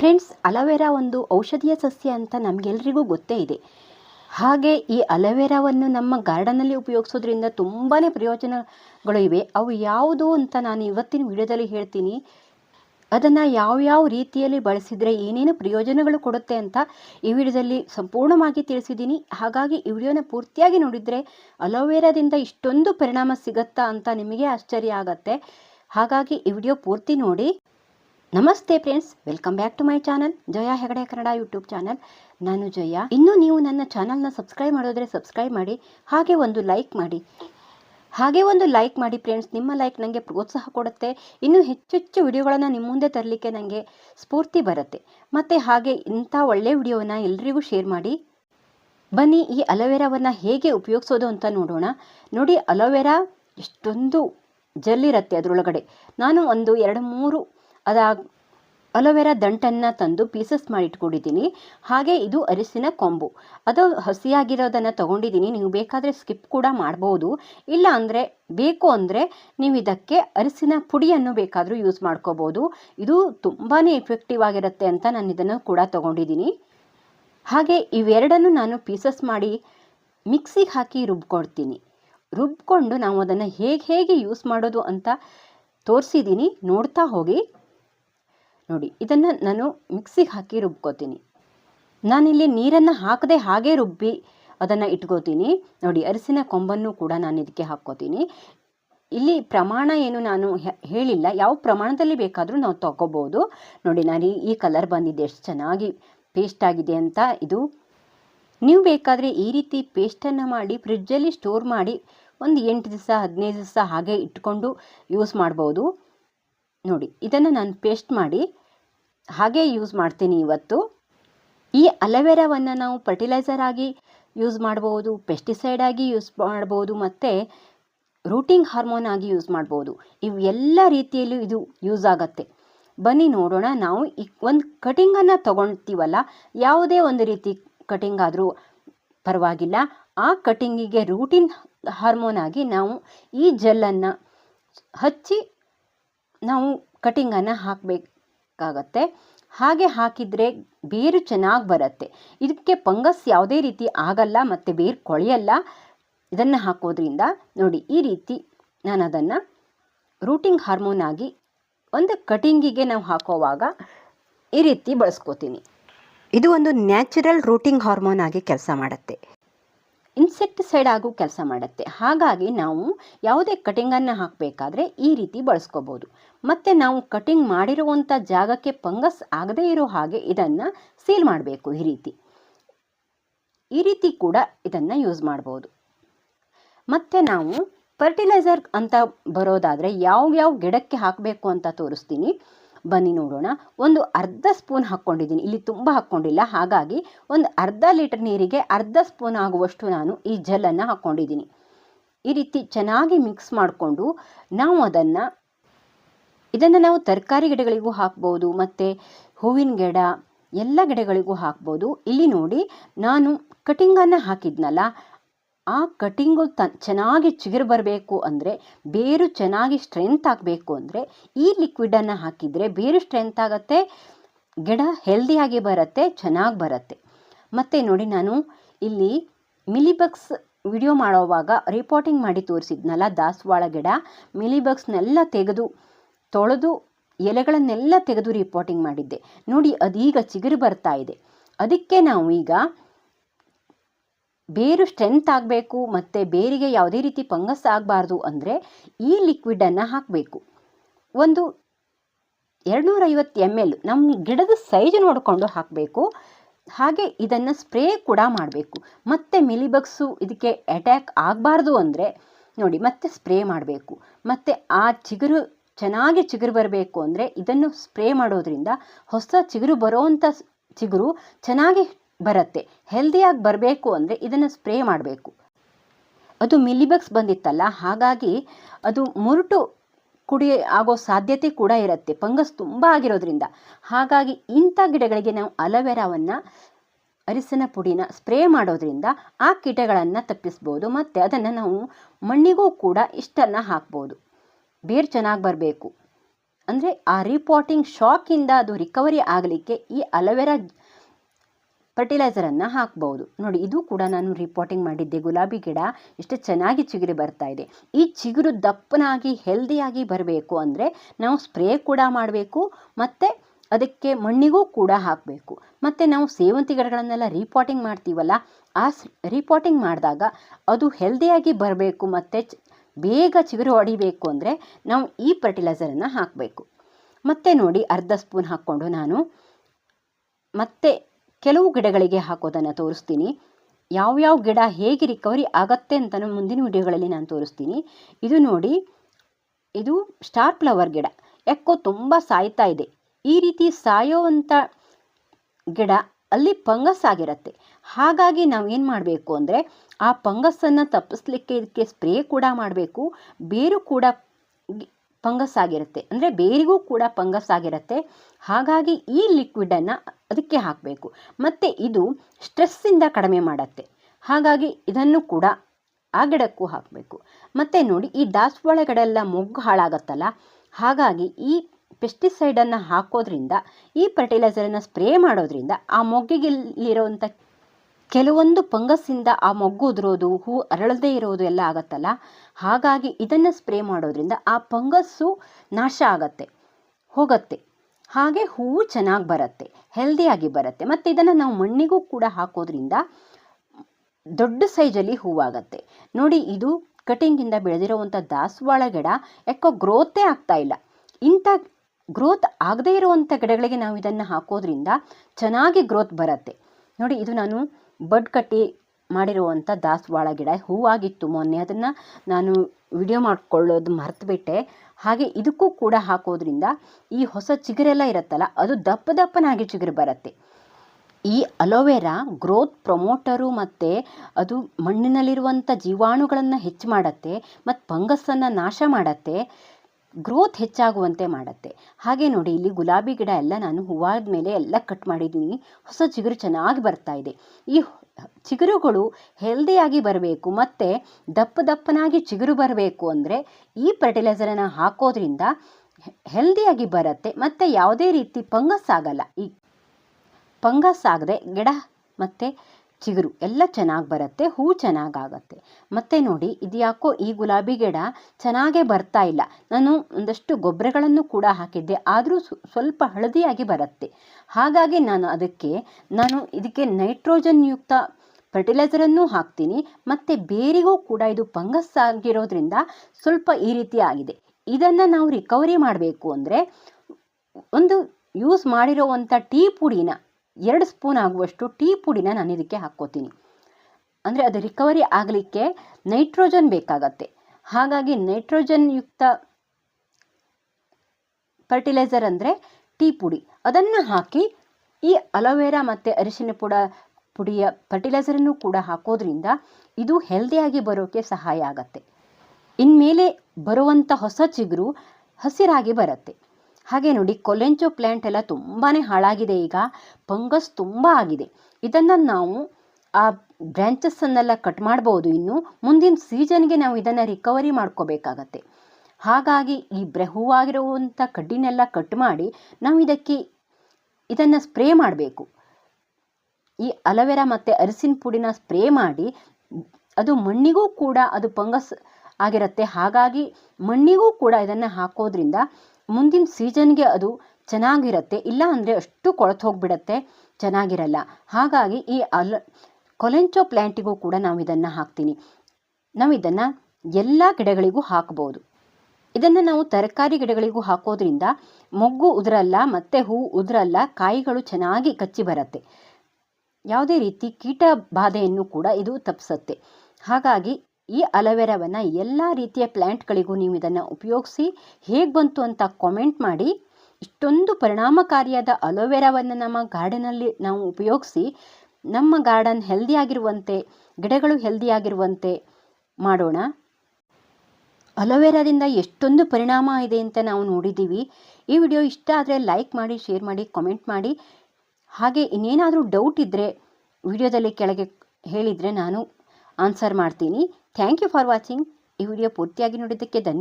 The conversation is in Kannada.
ಫ್ರೆಂಡ್ಸ್, ಅಲೋವೆರಾ ಒಂದು ಔಷಧೀಯ ಸಸ್ಯ ಅಂತ ನಮಗೆಲ್ರಿಗೂ ಗೊತ್ತೇ ಇದೆ. ಹಾಗೆ ಈ ಅಲೋವೆರಾವನ್ನು ನಮ್ಮ ಗಾರ್ಡನಲ್ಲಿ ಉಪಯೋಗಿಸೋದ್ರಿಂದ ತುಂಬಾ ಪ್ರಯೋಜನಗಳು ಇವೆ. ಅವು ಯಾವುದು ಅಂತ ನಾನು ಇವತ್ತಿನ ವಿಡಿಯೋದಲ್ಲಿ ಹೇಳ್ತೀನಿ. ಅದನ್ನು ಯಾವ್ಯಾವ ರೀತಿಯಲ್ಲಿ ಬಳಸಿದರೆ ಏನೇನು ಪ್ರಯೋಜನಗಳು ಕೊಡುತ್ತೆ ಅಂತ ಈ ವಿಡಿಯೋದಲ್ಲಿ ಸಂಪೂರ್ಣವಾಗಿ ತಿಳಿಸಿದ್ದೀನಿ. ಹಾಗಾಗಿ ಈ ವಿಡಿಯೋನ ಪೂರ್ತಿಯಾಗಿ ನೋಡಿದರೆ ಅಲೋವೆರಾದಿಂದ ಇಷ್ಟೊಂದು ಪರಿಣಾಮ ಸಿಗತ್ತಾ ಅಂತ ನಿಮಗೆ ಆಶ್ಚರ್ಯ ಆಗತ್ತೆ. ಹಾಗಾಗಿ ಈ ವಿಡಿಯೋ ಪೂರ್ತಿ ನೋಡಿ. ನಮಸ್ತೆ friends, welcome back to my channel, Jaya Hegde Kannada YouTube channel. ನಾನು ಜಯ. ಇನ್ನೂ ನೀವು ನನ್ನ ಚಾನಲ್ನ ಸಬ್ಸ್ಕ್ರೈಬ್ ಮಾಡೋದ್ರೆ ಸಬ್ಸ್ಕ್ರೈಬ್ ಮಾಡಿ, ಹಾಗೆ ಒಂದು ಲೈಕ್ ಮಾಡಿ. ಹಾಗೆ ಒಂದು ಲೈಕ್ ಮಾಡಿ ಫ್ರೆಂಡ್ಸ್, ನಿಮ್ಮ ಲೈಕ್ ನನಗೆ ಪ್ರೋತ್ಸಾಹ ಕೊಡುತ್ತೆ. ಇನ್ನೂ ಹೆಚ್ಚೆಚ್ಚು ಹೆಚ್ಚು ವಿಡಿಯೋಗಳನ್ನು ನಿಮ್ಮ ಮುಂದೆ ತರಲಿಕ್ಕೆ ನನಗೆ ಸ್ಫೂರ್ತಿ ಬರುತ್ತೆ. ಮತ್ತು ಹಾಗೆ ಇಂಥ ಒಳ್ಳೆಯ ವಿಡಿಯೋನ ಎಲ್ರಿಗೂ ಶೇರ್ ಮಾಡಿ. ಬನ್ನಿ, ಈ ಅಲೋವೆರಾವನ್ನು ಹೇಗೆ ಉಪಯೋಗಿಸೋದು ಅಂತ ನೋಡೋಣ. ನೋಡಿ, ಅಲೋವೆರಾ ಎಷ್ಟೊಂದು ಜಲ್ಲಿರತ್ತೆ ಅದರೊಳಗಡೆ. ನಾನು ಒಂದು ಎರಡು ಮೂರು ಅದ ಅಲೋವೆರಾ ದಂಟನ್ನು ತಂದು ಪೀಸಸ್ ಮಾಡಿ ಇಟ್ಕೊಂಡಿದ್ದೀನಿ ಹಾಗೆ ಇದು ಅರಿಸಿನ ಕೊಂಬು. ಅದು ಹಸಿಯಾಗಿರೋದನ್ನು ತಗೊಂಡಿದ್ದೀನಿ. ನೀವು ಬೇಕಾದರೆ ಸ್ಕಿಪ್ ಕೂಡ ಮಾಡ್ಬೋದು. ಇಲ್ಲ ಅಂದರೆ ಬೇಕು ಅಂದರೆ ನೀವು ಇದಕ್ಕೆ ಅರಿಸಿನ ಪುಡಿಯನ್ನು ಬೇಕಾದರೂ ಯೂಸ್ ಮಾಡ್ಕೋಬೋದು. ಇದು ತುಂಬಾ ಎಫೆಕ್ಟಿವ್ ಆಗಿರುತ್ತೆ ಅಂತ ನಾನು ಇದನ್ನು ಕೂಡ ತಗೊಂಡಿದ್ದೀನಿ. ಹಾಗೆ ಇವೆರಡನ್ನು ನಾನು ಪೀಸಸ್ ಮಾಡಿ ಮಿಕ್ಸಿಗೆ ಹಾಕಿ ರುಬ್ಕೊಡ್ತೀನಿ ರುಬ್ಕೊಂಡು ನಾವು ಅದನ್ನು ಹೇಗೆ ಹೇಗೆ ಯೂಸ್ ಮಾಡೋದು ಅಂತ ತೋರಿಸಿದ್ದೀನಿ ನೋಡ್ತಾ ಹೋಗಿ. ನೋಡಿ, ಇದನ್ನು ನಾನು ಮಿಕ್ಸಿಗೆ ಹಾಕಿ ರುಬ್ಕೋತೀನಿ. ನಾನಿಲ್ಲಿ ನೀರನ್ನು ಹಾಕದೆ ಹಾಗೆ ರುಬ್ಬಿ ಅದನ್ನು ಇಟ್ಕೋತೀನಿ. ನೋಡಿ, ಅರಿಸಿನ ಕೊಂಬನ್ನು ಕೂಡ ನಾನು ಇದಕ್ಕೆ ಹಾಕ್ಕೋತೀನಿ. ಇಲ್ಲಿ ಪ್ರಮಾಣ ಏನು ನಾನು ಹೇಳಿಲ್ಲ. ಯಾವ ಪ್ರಮಾಣದಲ್ಲಿ ಬೇಕಾದರೂ ನಾವು ತಗೋಬೋದು. ನೋಡಿ, ನಾನು ಈ ಕಲರ್ ಬಂದಿದೆ, ಎಷ್ಟು ಚೆನ್ನಾಗಿ ಪೇಸ್ಟ್ ಆಗಿದೆ ಅಂತ ಇದು. ನೀವು ಬೇಕಾದರೆ ಈ ರೀತಿ ಪೇಸ್ಟನ್ನು ಮಾಡಿ ಫ್ರಿಡ್ಜಲ್ಲಿ ಸ್ಟೋರ್ ಮಾಡಿ ಒಂದು ಎಂಟು ದಿವಸ, ಹದಿನೈದು ದಿವಸ ಹಾಗೆ ಇಟ್ಕೊಂಡು ಯೂಸ್ ಮಾಡ್ಬೋದು. ನೋಡಿ, ಇದನ್ನು ನಾನು ಪೇಸ್ಟ್ ಮಾಡಿ ಹಾಗೆ ಯೂಸ್ ಮಾಡ್ತೀನಿ ಇವತ್ತು. ಈ ಅಲೋವೆರಾವನ್ನು ನಾವು ಫರ್ಟಿಲೈಸರ್ ಆಗಿ ಯೂಸ್ ಮಾಡ್ಬೋದು ಪೆಸ್ಟಿಸೈಡ್ ಆಗಿ ಯೂಸ್ ಮಾಡ್ಬೋದು ಮತ್ತು ರೂಟಿಂಗ್ ಹಾರ್ಮೋನ್ ಆಗಿ ಯೂಸ್ ಮಾಡ್ಬೋದು. ಇವೆಲ್ಲ ರೀತಿಯಲ್ಲೂ ಇದು ಯೂಸ್ ಆಗುತ್ತೆ. ಬನ್ನಿ ನೋಡೋಣ, ನಾವು ಈ ಒಂದು ಕಟಿಂಗನ್ನು ತಗೊಳ್ತೀವಲ್ಲ ಯಾವುದೇ ಒಂದು ರೀತಿ ಕಟಿಂಗ್ ಆದರೂ ಪರವಾಗಿಲ್ಲ. ಆ ಕಟಿಂಗಿಗೆ ರೂಟಿನ್ ಹಾರ್ಮೋನ್ ಆಗಿ ನಾವು ಈ ಜೆಲ್ಲನ್ನು ಹಚ್ಚಿ ನಾವು ಕಟಿಂಗನ್ನು ಹಾಕಬೇಕಾಗತ್ತೆ ಹಾಗೆ ಹಾಕಿದರೆ ಬೇರು ಚೆನ್ನಾಗಿ ಬರುತ್ತೆ. ಇದಕ್ಕೆ ಫಂಗಸ್ ಯಾವುದೇ ರೀತಿ ಆಗಲ್ಲ ಮತ್ತು ಬೇರು ಕೊಳೆಯಲ್ಲ. ಇದನ್ನು ಹಾಕೋದ್ರಿಂದ ನೋಡಿ ಈ ರೀತಿ ನಾನು ಅದನ್ನು ರೂಟಿಂಗ್ ಹಾರ್ಮೋನ್ ಆಗಿ ಒಂದು ಕಟಿಂಗಿಗೆ ನಾವು ಹಾಕೋವಾಗ ಈ ರೀತಿ ಬಳಸ್ಕೋತೀನಿ. ಇದು ಒಂದು ನ್ಯಾಚುರಲ್ ರೂಟಿಂಗ್ ಹಾರ್ಮೋನ್ ಆಗಿ ಕೆಲಸ ಮಾಡುತ್ತೆ. ಇನ್ಸೆಕ್ಟಿಸೈಡ್ ಆಗು ಕೆಲಸ ಮಾಡುತ್ತೆ. ಹಾಗಾಗಿ ನಾವು ಯಾವುದೇ ಕಟಿಂಗನ್ನು ಹಾಕಬೇಕಾದ್ರೆ ಈ ರೀತಿ ಬಳಸ್ಕೋಬೋದು. ಮತ್ತು ನಾವು ಕಟಿಂಗ್ ಮಾಡಿರುವಂಥ ಜಾಗಕ್ಕೆ ಫಂಗಸ್ ಆಗದೇ ಇರೋ ಹಾಗೆ ಇದನ್ನು ಸೀಲ್ ಮಾಡಬೇಕು ಈ ರೀತಿ. ಈ ರೀತಿ ಕೂಡ ಇದನ್ನು ಯೂಸ್ ಮಾಡ್ಬೋದು. ಮತ್ತು ನಾವು ಫರ್ಟಿಲೈಸರ್ ಅಂತ ಬರೋದಾದರೆ ಯಾವ ಯಾವ ಗಿಡಕ್ಕೆ ಹಾಕಬೇಕು ಅಂತ ತೋರಿಸ್ತೀನಿ. ಬನ್ನಿ ನೋಡೋಣ. ಒಂದು ಅರ್ಧ ಸ್ಪೂನ್ ಹಾಕ್ಕೊಂಡಿದ್ದೀನಿ. ಇಲ್ಲಿ ತುಂಬ ಹಾಕ್ಕೊಂಡಿಲ್ಲ. ಹಾಗಾಗಿ ಒಂದು ಅರ್ಧ ಲೀಟರ್ ನೀರಿಗೆ ಅರ್ಧ ಸ್ಪೂನ್ ಆಗುವಷ್ಟು ನಾನು ಈ ಜೆಲ್ಲನ್ನು ಹಾಕ್ಕೊಂಡಿದ್ದೀನಿ. ಈ ರೀತಿ ಚೆನ್ನಾಗಿ ಮಿಕ್ಸ್ ಮಾಡಿಕೊಂಡು ನಾವು ಅದನ್ನು ಇದನ್ನು ನಾವು ತರಕಾರಿ ಗಿಡಗಳಿಗೂ ಹಾಕ್ಬೋದು, ಮತ್ತು ಹೂವಿನ ಗಿಡ, ಎಲ್ಲ ಗಿಡಗಳಿಗೂ ಹಾಕ್ಬೋದು. ಇಲ್ಲಿ ನೋಡಿ ನಾನು ಕಟಿಂಗನ್ನು ಹಾಕಿದ್ನಲ್ಲ ಆ ಕಟಿಂಗು ತ, ಚೆನ್ನಾಗಿ ಚಿಗುರು ಬರಬೇಕು ಅಂದರೆ ಬೇರು ಚೆನ್ನಾಗಿ ಸ್ಟ್ರೆಂತ್ ಆಗಬೇಕು ಅಂದರೆ ಈ ಲಿಕ್ವಿಡನ್ನು ಹಾಕಿದರೆ ಬೇರು ಸ್ಟ್ರೆಂತ್ ಆಗುತ್ತೆ, ಗಿಡ ಹೆಲ್ದಿಯಾಗಿ ಬರುತ್ತೆ, ಚೆನ್ನಾಗಿ ಬರುತ್ತೆ. ಮತ್ತು ನೋಡಿ ನಾನು ಇಲ್ಲಿ ಮಿಲಿಬಗ್ಸ್ ವಿಡಿಯೋ ಮಾಡೋವಾಗ ರಿಪೋರ್ಟಿಂಗ್ ಮಾಡಿ ತೋರಿಸಿದ್ನಲ್ಲ ದಾಸವಾಳ ಗಿಡ. ಮಿಲಿಬಗ್ಸ್ನೆಲ್ಲ ತೆಗೆದು, ತೊಳೆದು, ಎಲೆಗಳನ್ನೆಲ್ಲ ತೆಗೆದು ರಿಪೋರ್ಟಿಂಗ್ ಮಾಡಿದ್ದೆ. ನೋಡಿ ಅದೀಗ ಚಿಗುರು ಬರ್ತಾ ಇದೆ. ಅದಕ್ಕೆ ನಾವು ಈಗ ಬೇರು ಸ್ಟ್ರೆಂತ್ ಆಗಬೇಕು ಮತ್ತು ಬೇರಿಗೆ ಯಾವುದೇ ರೀತಿ ಫಂಗಸ್ ಆಗಬಾರ್ದು ಅಂದರೆ ಈ ಲಿಕ್ವಿಡನ್ನು ಹಾಕಬೇಕು. ಒಂದು ಎರಡುನೂರೈವತ್ತು ಎಂ ಎಲ್ ನಮ್ಮ ಗಿಡದ ಸೈಜ್ ನೋಡಿಕೊಂಡು ಹಾಕಬೇಕು. ಹಾಗೆ ಇದನ್ನು ಸ್ಪ್ರೇ ಕೂಡ ಮಾಡಬೇಕು. ಮತ್ತು ಮಿಲಿಬಗ್ಸು ಇದಕ್ಕೆ ಅಟ್ಯಾಕ್ ಆಗಬಾರ್ದು ಅಂದರೆ ನೋಡಿ ಮತ್ತೆ ಸ್ಪ್ರೇ ಮಾಡಬೇಕು. ಮತ್ತು ಆ ಚಿಗುರು ಚೆನ್ನಾಗಿ ಚಿಗುರು ಬರಬೇಕು ಅಂದರೆ ಇದನ್ನು ಸ್ಪ್ರೇ ಮಾಡೋದ್ರಿಂದ ಹೊಸ ಚಿಗುರು ಬರೋವಂಥ ಚಿಗುರು ಚೆನ್ನಾಗಿ ಬರುತ್ತೆ. ಹೆಲ್ದಿಯಾಗಿ ಬರಬೇಕು ಅಂದರೆ ಇದನ್ನು ಸ್ಪ್ರೇ ಮಾಡಬೇಕು. ಅದು ಮಿಲಿಬಗ್ಸ್ ಬಂದಿತ್ತಲ್ಲ, ಹಾಗಾಗಿ ಅದು ಮುರುಟು ಕುಡಿ ಆಗೋ ಸಾಧ್ಯತೆ ಕೂಡ ಇರುತ್ತೆ. ಫಂಗಸ್ ತುಂಬ ಆಗಿರೋದ್ರಿಂದ. ಹಾಗಾಗಿ ಇಂಥ ಗಿಡಗಳಿಗೆ ನಾವು ಅಲೋವೆರಾವನ್ನು ಅರಿಸಿನ ಪುಡಿನ ಸ್ಪ್ರೇ ಮಾಡೋದ್ರಿಂದ ಆ ಕೀಟಗಳನ್ನು ತಪ್ಪಿಸ್ಬೋದು. ಮತ್ತು ಅದನ್ನು ನಾವು ಮಣ್ಣಿಗೂ ಕೂಡ ಇಷ್ಟನ್ನು ಹಾಕ್ಬೋದು. ಬೇರು ಚೆನ್ನಾಗಿ ಬರಬೇಕು. ಅಂದರೆ ಆ ರಿಪೋರ್ಟಿಂಗ್ ಶಾಕಿಂದ ಅದು ರಿಕವರಿ ಆಗಲಿಕ್ಕೆ ಈ ಅಲೋವೆರಾ ಫರ್ಟಿಲೈಸರನ್ನು ಹಾಕ್ಬೋದು. ನೋಡಿ, ಇದು ಕೂಡ ನಾನು ರಿಪೋರ್ಟಿಂಗ್ ಮಾಡಿದ್ದೆ. ಗುಲಾಬಿ ಗಿಡ ಎಷ್ಟು ಚೆನ್ನಾಗಿ ಚಿಗುರಿ ಬರ್ತಾ ಇದೆ. ಈ ಚಿಗುರು ದಪ್ಪನಾಗಿ ಹೆಲ್ದಿಯಾಗಿ ಬರಬೇಕು ಅಂದರೆ ನಾವು ಸ್ಪ್ರೇ ಕೂಡ ಮಾಡಬೇಕು, ಮತ್ತು ಅದಕ್ಕೆ ಮಣ್ಣಿಗೂ ಕೂಡ ಹಾಕಬೇಕು. ಮತ್ತು ನಾವು ಸೇವಂತಿ ಗಿಡಗಳನ್ನೆಲ್ಲ ರಿಪೋರ್ಟಿಂಗ್ ಮಾಡ್ತೀವಲ್ಲ, ಆ ರಿಪೋರ್ಟಿಂಗ್ ಮಾಡಿದಾಗ ಅದು ಹೆಲ್ದಿಯಾಗಿ ಬರಬೇಕು, ಮತ್ತು ಬೇಗ ಚಿಗುರು ಹೊಡಿಬೇಕು ಅಂದರೆ ನಾವು ಈ ಫರ್ಟಿಲೈಸರನ್ನು ಹಾಕಬೇಕು. ಮತ್ತೆ ನೋಡಿ, ಅರ್ಧ ಸ್ಪೂನ್ ಹಾಕ್ಕೊಂಡು ನಾನು, ಮತ್ತೆ ಕೆಲವು ಗಿಡಗಳಿಗೆ ಹಾಕೋದನ್ನು ತೋರಿಸ್ತೀನಿ. ಯಾವ್ಯಾವ ಗಿಡ ಹೇಗೆ ರಿಕವರಿ ಆಗತ್ತೆ ಅಂತ ಮುಂದಿನ ವಿಡಿಯೋಗಳಲ್ಲಿ ನಾನು ತೋರಿಸ್ತೀನಿ. ಇದು ನೋಡಿ, ಇದು ಸ್ಟಾರ್ ಫ್ಲವರ್ ಗಿಡ. ಯಾಕೋ ತುಂಬ ಸಾಯ್ತಾ ಇದೆ. ಈ ರೀತಿ ಸಾಯೋವಂಥ ಗಿಡ ಅಲ್ಲಿ ಫಂಗಸ್ ಆಗಿರುತ್ತೆ. ಹಾಗಾಗಿ ನಾವು ಏನು ಮಾಡಬೇಕು ಅಂದರೆ, ಆ ಫಂಗಸ್ಸನ್ನು ತಪ್ಪಿಸ್ಲಿಕ್ಕೆ ಇದಕ್ಕೆ ಸ್ಪ್ರೇ ಕೂಡ ಮಾಡಬೇಕು. ಬೇರು ಕೂಡ ಫಂಗಸ್ ಆಗಿರುತ್ತೆ. ಅಂದರೆ ಬೇರಿಗೂ ಕೂಡ ಫಂಗಸ್ ಆಗಿರುತ್ತೆ. ಹಾಗಾಗಿ ಈ ಲಿಕ್ವಿಡನ್ನು ಅದಕ್ಕೆ ಹಾಕಬೇಕು. ಮತ್ತು ಇದು ಸ್ಟ್ರೆಸ್ಸಿಂದ ಕಡಿಮೆ ಮಾಡುತ್ತೆ. ಹಾಗಾಗಿ ಇದನ್ನು ಕೂಡ ಆ ಗಿಡಕ್ಕೂ ಹಾಕಬೇಕು. ಮತ್ತು ನೋಡಿ, ಈ ದಾಸವಾಳ ಗಿಡೆಲ್ಲ ಮೊಗ್ಗು ಹಾಳಾಗತ್ತಲ್ಲ? ಹಾಗಾಗಿ ಈ ಪೆಸ್ಟಿಸೈಡನ್ನು ಹಾಕೋದ್ರಿಂದ, ಈ ಫರ್ಟಿಲೈಸರನ್ನು ಸ್ಪ್ರೇ ಮಾಡೋದ್ರಿಂದ ಆ ಮೊಗ್ಗಿಗೆಲ್ಲಿರುವಂಥ ಕೆಲವೊಂದು ಫಂಗಸ್ಸಿಂದ ಆ ಮೊಗ್ಗು ಉದುರೋದು, ಹೂ ಅರಳದೇ ಇರೋದು ಎಲ್ಲ ಆಗತ್ತಲ್ಲ? ಹಾಗಾಗಿ ಇದನ್ನು ಸ್ಪ್ರೇ ಮಾಡೋದ್ರಿಂದ ಆ ಫಂಗಸ್ಸು ನಾಶ ಆಗತ್ತೆ, ಹೋಗತ್ತೆ. ಹಾಗೆ ಹೂವು ಚೆನ್ನಾಗಿ ಬರುತ್ತೆ, ಹೆಲ್ದಿಯಾಗಿ ಬರುತ್ತೆ. ಮತ್ತು ಇದನ್ನು ನಾವು ಮಣ್ಣಿಗೂ ಕೂಡ ಹಾಕೋದ್ರಿಂದ ದೊಡ್ಡ ಸೈಜಲ್ಲಿ ಹೂವಾಗತ್ತೆ. ನೋಡಿ, ಇದು ಕಟಿಂಗಿಂದ ಬೆಳೆದಿರುವಂಥ ದಾಸವಾಳ ಗಿಡ, ಯಾಕೋ ಗ್ರೋತೇ ಆಗ್ತಾ ಇಲ್ಲ. ಇಂಥ ಗ್ರೋತ್ ಆಗದೇ ಇರುವಂಥ ಗಿಡಗಳಿಗೆ ನಾವು ಇದನ್ನು ಹಾಕೋದ್ರಿಂದ ಚೆನ್ನಾಗಿ ಗ್ರೋತ್ ಬರುತ್ತೆ. ನೋಡಿ, ಇದು ನಾನು ಬಡ್ ಕಟ್ಟಿ ಮಾಡಿರುವಂಥ ದಾಸವಾಳ ಗಿಡ ಹೂವಾಗಿತ್ತು ಮೊನ್ನೆ. ಅದನ್ನು ನಾನು ವಿಡಿಯೋ ಮಾಡಿಕೊಳ್ಳೋದು ಮರೆತುಬಿಟ್ಟೆ. ಹಾಗೆ ಇದಕ್ಕೂ ಕೂಡ ಹಾಕೋದ್ರಿಂದ ಈ ಹೊಸ ಚಿಗುರೆಲ್ಲ ಇರುತ್ತಲ್ಲ, ಅದು ದಪ್ಪ ದಪ್ಪನಾಗಿ ಚಿಗುರು ಬರುತ್ತೆ. ಈ ಅಲೋವೆರಾ ಗ್ರೋತ್ ಪ್ರಮೋಟರು ಮತ್ತು ಅದು ಮಣ್ಣಿನಲ್ಲಿರುವಂಥ ಜೀವಾಣುಗಳನ್ನು ಹೆಚ್ಚು ಮಾಡುತ್ತೆ, ಮತ್ತು ಫಂಗಸ್ಸನ್ನು ನಾಶ ಮಾಡುತ್ತೆ. ಗ್ರೋತ್ ಹೆಚ್ಚಾಗುವಂತೆ ಮಾಡುತ್ತೆ. ಹಾಗೆ ನೋಡಿ, ಇಲ್ಲಿ ಗುಲಾಬಿ ಗಿಡ ಎಲ್ಲ ನಾನು ಹೂವಾದ ಮೇಲೆ ಎಲ್ಲ ಕಟ್ ಮಾಡಿದ್ದೀನಿ. ಹೊಸ ಚಿಗುರು ಚೆನ್ನಾಗಿ ಬರ್ತಾ ಇದೆ. ಈ ಚಿಗುರುಗಳು ಹೆಲ್ದಿಯಾಗಿ ಬರಬೇಕು. ಮತ್ತು ದಪ್ಪ ದಪ್ಪನಾಗಿ ಚಿಗುರು ಬರಬೇಕು ಅಂದರೆ ಈ ಫರ್ಟಿಲೈಸರನ್ನು ಹಾಕೋದ್ರಿಂದ ಹೆಲ್ದಿಯಾಗಿ ಬರುತ್ತೆ. ಮತ್ತು ಯಾವುದೇ ರೀತಿ ಫಂಗಸ್ ಆಗಲ್ಲ. ಈ ಫಂಗಸ್ ಆಗದೆ ಗಿಡ ಮತ್ತು ಚಿಗುರು, ಎಲ್ಲ ಚೆನ್ನಾಗಿ ಬರುತ್ತೆ, ಹೂ ಚೆನ್ನಾಗಾಗತ್ತೆ ಮತ್ತೆ ನೋಡಿ, ಇದು ಯಾಕೋ ಈ ಗುಲಾಬಿ ಗಿಡ ಚೆನ್ನಾಗೇ ಬರ್ತಾ ಇಲ್ಲ. ನಾನು ಒಂದಷ್ಟು ಗೊಬ್ಬರಗಳನ್ನು ಕೂಡ ಹಾಕಿದ್ದೆ, ಆದರೂ ಸ್ವಲ್ಪ ಹಳದಿಯಾಗಿ ಬರುತ್ತೆ. ಹಾಗಾಗಿ ನಾನು ಅದಕ್ಕೆ, ನಾನು ಇದಕ್ಕೆ ನೈಟ್ರೋಜನ್ ಯುಕ್ತ ಫರ್ಟಿಲೈಸರನ್ನು ಹಾಕ್ತೀನಿ, ಮತ್ತು ಬೇರಿಗೂ ಕೂಡ ಇದು ಫಂಗಸ್ ಆಗಿರೋದ್ರಿಂದ ಸ್ವಲ್ಪ ಈ ರೀತಿ ಆಗಿದೆ. ಇದನ್ನು ನಾವು ರಿಕವರಿ ಮಾಡಬೇಕು ಅಂದರೆ, ಒಂದು ಯೂಸ್ ಮಾಡಿರೋವಂಥ ಟೀ ಪುಡಿನ ಎರಡು ಸ್ಪೂನ್ ಆಗುವಷ್ಟು ಟೀ ಪುಡಿನ ನಾನು ಇದಕ್ಕೆ ಹಾಕ್ಕೋತೀನಿ. ಅಂದರೆ ಅದು ರಿಕವರಿ ಆಗಲಿಕ್ಕೆ ನೈಟ್ರೋಜನ್ ಬೇಕಾಗತ್ತೆ. ಹಾಗಾಗಿ ನೈಟ್ರೋಜನ್ ಯುಕ್ತ ಫರ್ಟಿಲೈಸರ್ ಅಂದರೆ ಟೀ ಪುಡಿ. ಅದನ್ನು ಹಾಕಿ ಈ ಅಲೋವೆರಾ ಮತ್ತು ಅರಿಶಿನ ಪುಡ ಪುಡಿಯ ಫರ್ಟಿಲೈಸರನ್ನು ಕೂಡ ಹಾಕೋದ್ರಿಂದ ಇದು ಹೆಲ್ದಿಯಾಗಿ ಬರೋಕ್ಕೆ ಸಹಾಯ ಆಗತ್ತೆ. ಇನ್ಮೇಲೆ ಬರುವಂಥ ಹೊಸ ಚಿಗುರು ಹಸಿರಾಗಿ ಬರುತ್ತೆ. ಹಾಗೆ ನೋಡಿ, ಕೊಲೆಂಚೋ ಪ್ಲ್ಯಾಂಟ್ ಎಲ್ಲ ತುಂಬಾ ಹಾಳಾಗಿದೆ. ಈಗ ಫಂಗಸ್ ತುಂಬ ಆಗಿದೆ. ಇದನ್ನು ನಾವು ಆ ಬ್ರ್ಯಾಂಚಸ್ಸನ್ನೆಲ್ಲ ಕಟ್ ಮಾಡ್ಬೋದು. ಇನ್ನು ಮುಂದಿನ ಸೀಸನ್ಗೆ ನಾವು ಇದನ್ನು ರಿಕವರಿ ಮಾಡ್ಕೋಬೇಕಾಗತ್ತೆ. ಹಾಗಾಗಿ ಈ ಹೂವಾಗಿರುವಂಥ ಕಡ್ಡಿನೆಲ್ಲ ಕಟ್ ಮಾಡಿ ನಾವು ಇದಕ್ಕೆ ಇದನ್ನು ಸ್ಪ್ರೇ ಮಾಡಬೇಕು. ಈ ಅಲವೆರಾ ಮತ್ತು ಅರಿಸಿನ ಪುಡಿನ ಸ್ಪ್ರೇ ಮಾಡಿ ಅದು ಮಣ್ಣಿಗೂ ಕೂಡ ಅದು ಫಂಗಸ್ ಆಗಿರುತ್ತೆ. ಹಾಗಾಗಿ ಮಣ್ಣಿಗೂ ಕೂಡ ಇದನ್ನು ಹಾಕೋದ್ರಿಂದ ಮುಂದಿನ ಸೀಸನ್ಗೆ ಅದು ಚೆನ್ನಾಗಿರುತ್ತೆ, ಇಲ್ಲ ಅಂದರೆ ಅಷ್ಟು ಕೊಳತು ಹೋಗಿಬಿಡತ್ತೆ, ಚೆನ್ನಾಗಿರಲ್ಲ. ಹಾಗಾಗಿ ಈ ಅಲ್, ಕೊಲೆಂಚೋ ಪ್ಲ್ಯಾಂಟಿಗೂ ಕೂಡ ನಾವು ಇದನ್ನು ಹಾಕ್ತೀನಿ. ನಾವು ಇದನ್ನು ಎಲ್ಲ ಗಿಡಗಳಿಗೂ ಹಾಕ್ಬೋದು. ಇದನ್ನು ನಾವು ತರಕಾರಿ ಗಿಡಗಳಿಗೂ ಹಾಕೋದ್ರಿಂದ ಮೊಗ್ಗು ಉದುರಲ್ಲ, ಮತ್ತು ಹೂ ಉದುರಲ್ಲ, ಕಾಯಿಗಳು ಚೆನ್ನಾಗಿ ಕಚ್ಚಿ ಬರುತ್ತೆ. ಯಾವುದೇ ರೀತಿ ಕೀಟ ಬಾಧೆಯನ್ನು ಕೂಡ ಇದು ತಪ್ಪಿಸುತ್ತೆ ಹಾಗಾಗಿ ಈ ಅಲೋವೆರಾವನ್ನು ಎಲ್ಲ ರೀತಿಯ ಪ್ಲ್ಯಾಂಟ್ಗಳಿಗೂ ನೀವು ಇದನ್ನು ಉಪಯೋಗಿಸಿ ಹೇಗೆ ಬಂತು ಅಂತ ಕಾಮೆಂಟ್ ಮಾಡಿ. ಇಷ್ಟೊಂದು ಪರಿಣಾಮಕಾರಿಯಾದ ಅಲೋವೆರಾವನ್ನು ನಮ್ಮ ಗಾರ್ಡನಲ್ಲಿ ನಾವು ಉಪಯೋಗಿಸಿ ನಮ್ಮ ಗಾರ್ಡನ್ ಹೆಲ್ದಿಯಾಗಿರುವಂತೆ ಗಿಡಗಳು ಹೆಲ್ದಿಯಾಗಿರುವಂತೆ ಮಾಡೋಣ. ಅಲೋವೆರಾದಿಂದ ಎಷ್ಟೊಂದು ಪರಿಣಾಮ ಇದೆ ಅಂತ ನಾವು ನೋಡಿದ್ದೀವಿ ಈ ವಿಡಿಯೋ ಇಷ್ಟ ಆದರೆ ಲೈಕ್ ಮಾಡಿ ಶೇರ್ ಮಾಡಿ ಕಾಮೆಂಟ್ ಮಾಡಿ. ಹಾಗೆ ಇನ್ನೇನಾದರೂ ಡೌಟ್ ಇದ್ದರೆ ವಿಡಿಯೋದಲ್ಲಿ ಕೆಳಗೆ ಹೇಳಿದರೆ ನಾನು ಆನ್ಸರ್ ಮಾಡ್ತೀನಿ. ಥ್ಯಾಂಕ್ ಯು ಫಾರ್ ವಾಚಿಂಗ್ ಈ ವಿಡಿಯೋ ಪೂರ್ತಿಯಾಗಿ ನೋಡಿದ್ದಕ್ಕೆ ಧನ್ಯವಾದ.